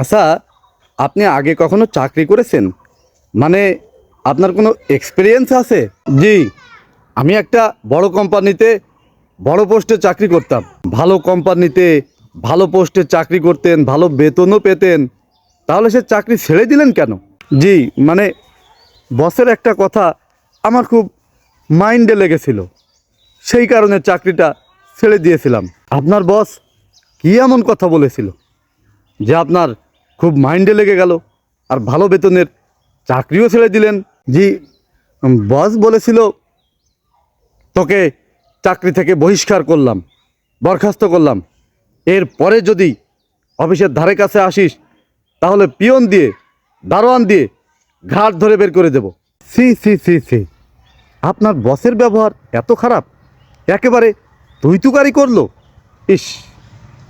আচ্ছা আপনি আগে কখনো চাকরি করেছেন? মানে আপনার কোনো এক্সপিরিয়েন্স আছে? জি, আমি একটা বড় কোম্পানিতে বড় পোস্টে চাকরি করতাম। ভালো কোম্পানিতে ভালো পোস্টে চাকরি করতেন, ভালো বেতনও পেতেন। তাহলে সে চাকরি ছেড়ে দিলেন কেন? জি মানে বসের একটা কথা আমার খুব মাইন্ডে লেগেছিল। সেই কারণে চাকরিটা ছেড়ে দিয়েছিলাম। আপনার বস কী এমন কথা বলেছিল? যে আপনার খুব মাইন্ডে লেগে গেল। আর ভালো বেতনের চাকরিও ছেড়ে দিলেন। জি বস বলেছিল, তোকে চাকরি থেকে বহিষ্কার করলাম, বরখাস্ত করলাম। এরপরে যদি অফিসের ধারে কাছে আসিস, তাহলে পিয়ন দিয়ে, দারোয়ান দিয়ে ঘাট ধরে বের করে দেব। C C C C. আপনার বসের ব্যবহার এত খারাপ, একেবারে তুই তুকারি করল? ইস,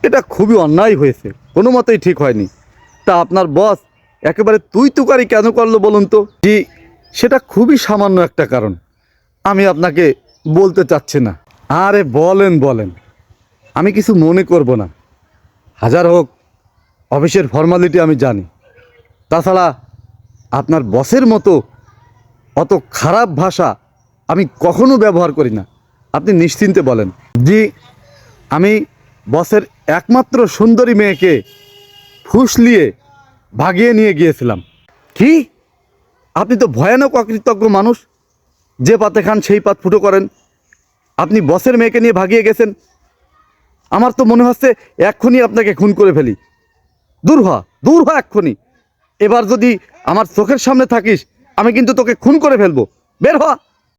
এটা খুবই অন্যায় হয়েছে। কোনো মতেই ঠিক হয়নি। তা আপনার বস একেবারে তুই তুকারি কেন করল বলুন তো? জি, সেটা খুবই সামান্য একটা কারণ। আমি আপনাকে বলতে চাচ্ছি না। আরে বলেন বলেন। আমি কিছু মনে করব না। হাজার হোক, অফিসের ফর্মালিটি আমি জানি। তাছাড়া আপনার বসের মতো অত খারাপ ভাষা আমি কখনো ব্যবহার করি না। আপনি নিশ্চিন্তে বলেন। জি, আমি বসের একমাত্র সুন্দরী মেয়েকে ফুসলিয়ে ভাগিয়ে নিয়ে গিয়েছিলাম। কি? আপনি তো ভয়ানক অকৃতজ্ঞ মানুষ। যে পাতে খান সেই পাত ফুটো করেন। আপনি বসের মেয়েকে নিয়ে ভাগিয়ে গেছেন। আমার তো মনে হচ্ছে এক্ষুনি আপনাকে খুন করে ফেলি। দূর হ দূর হ এক্ষুনি। এবার যদি আমার চোখের সামনে থাকিস আমি কিন্তু তোকে খুন করে ফেলব। বের হ।